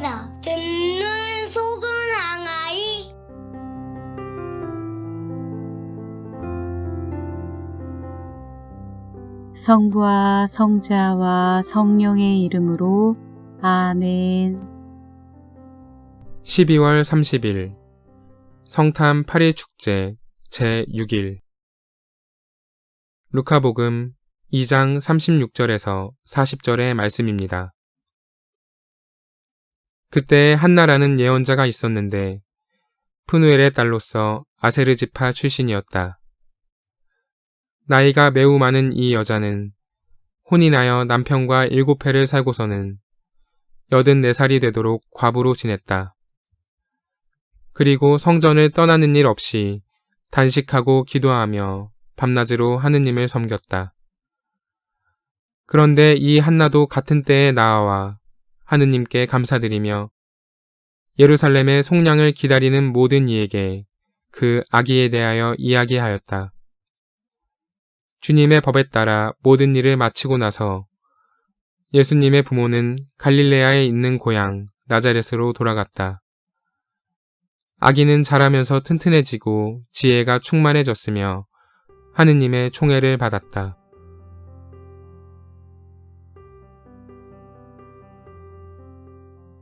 성자 듣는 속은 항아이 성부와 성자와 성령의 이름으로 아멘. 12월 30일 성탄 8일 축제 제6일 루카복음 2장 36절에서 40절의 말씀입니다. 그때 한나라는 예언자가 있었는데 푸누엘의 딸로서 아세르 지파 출신이었다. 나이가 매우 많은 이 여자는 혼인하여 남편과 일곱 해를 살고서는 84살이 되도록 과부로 지냈다. 그리고 성전을 떠나는 일 없이 단식하고 기도하며 밤낮으로 하느님을 섬겼다. 그런데 이 한나도 같은 때에 나아와 하느님께 감사드리며 예루살렘의 속량을 기다리는 모든 이에게 그 아기에 대하여 이야기하였다. 주님의 법에 따라 모든 일을 마치고 나서 예수님의 부모는 갈릴레아에 있는 고향 나자렛으로 돌아갔다. 아기는 자라면서 튼튼해지고 지혜가 충만해졌으며 하느님의 총애를 받았다.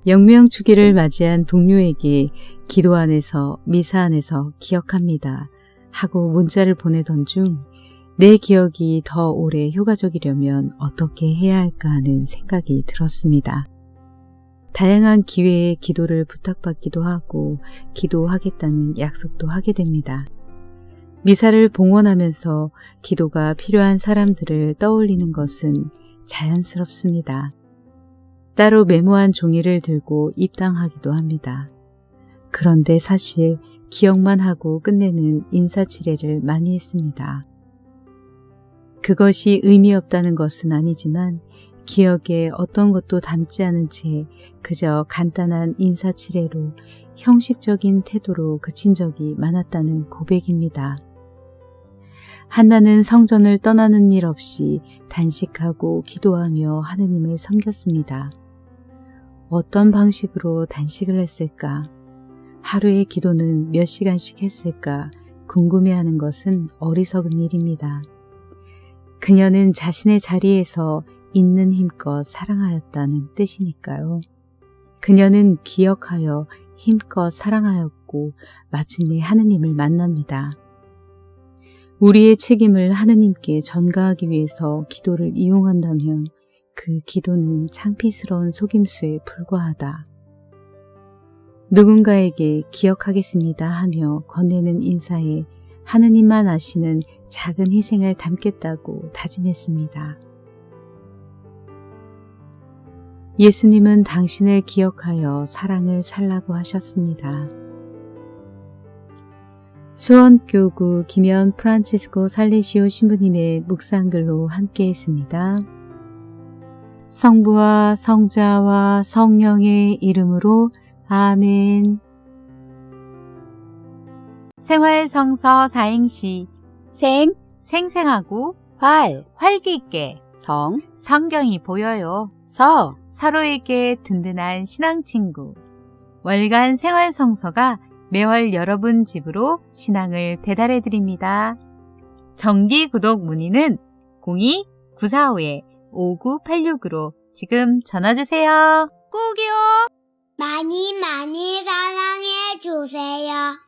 영명 주기를 맞이한 동료에게 기도 안에서 미사 안에서 기억합니다. 하고 문자를 보내던 중 내 기억이 더 오래 효과적이려면 어떻게 해야 할까 하는 생각이 들었습니다. 다양한 기회에 기도를 부탁받기도 하고 기도하겠다는 약속도 하게 됩니다. 미사를 봉헌하면서 기도가 필요한 사람들을 떠올리는 것은 자연스럽습니다. 따로 메모한 종이를 들고 입당하기도 합니다. 그런데 사실 기억만 하고 끝내는 인사치레를 많이 했습니다. 그것이 의미 없다는 것은 아니지만 기억에 어떤 것도 담지 않은 채 그저 간단한 인사치레로 형식적인 태도로 그친 적이 많았다는 고백입니다. 한나는 성전을 떠나는 일 없이 단식하고 기도하며 하느님을 섬겼습니다. 어떤 방식으로 단식을 했을까? 하루의 기도는 몇 시간씩 했을까? 궁금해하는 것은 어리석은 일입니다. 그녀는 자신의 자리에서 있는 힘껏 사랑하였다는 뜻이니까요. 그녀는 기억하여 힘껏 사랑하였고 마침내 하느님을 만납니다. 우리의 책임을 하느님께 전가하기 위해서 기도를 이용한다면 그 기도는 창피스러운 속임수에 불과하다. 누군가에게 기억하겠습니다 하며 건네는 인사에 하느님만 아시는 작은 희생을 담겠다고 다짐했습니다. 예수님은 당신을 기억하여 사랑을 살라고 하셨습니다. 수원교구 김현 프란치스코 살레시오 신부님의 묵상글로 함께 했습니다. 성부와 성자와 성령의 이름으로 아멘. 생활성서 사행시 생, 생생하고 활, 활기 있게 성, 성경이 보여요. 서, 서로에게 든든한 신앙 친구. 월간 생활 성서가 매월 여러분 집으로 신앙을 배달해 드립니다. 정기 구독 문의는 02-945-5986으로 지금 전화 주세요. 꼭이요. 많이 많이 사랑해 주세요.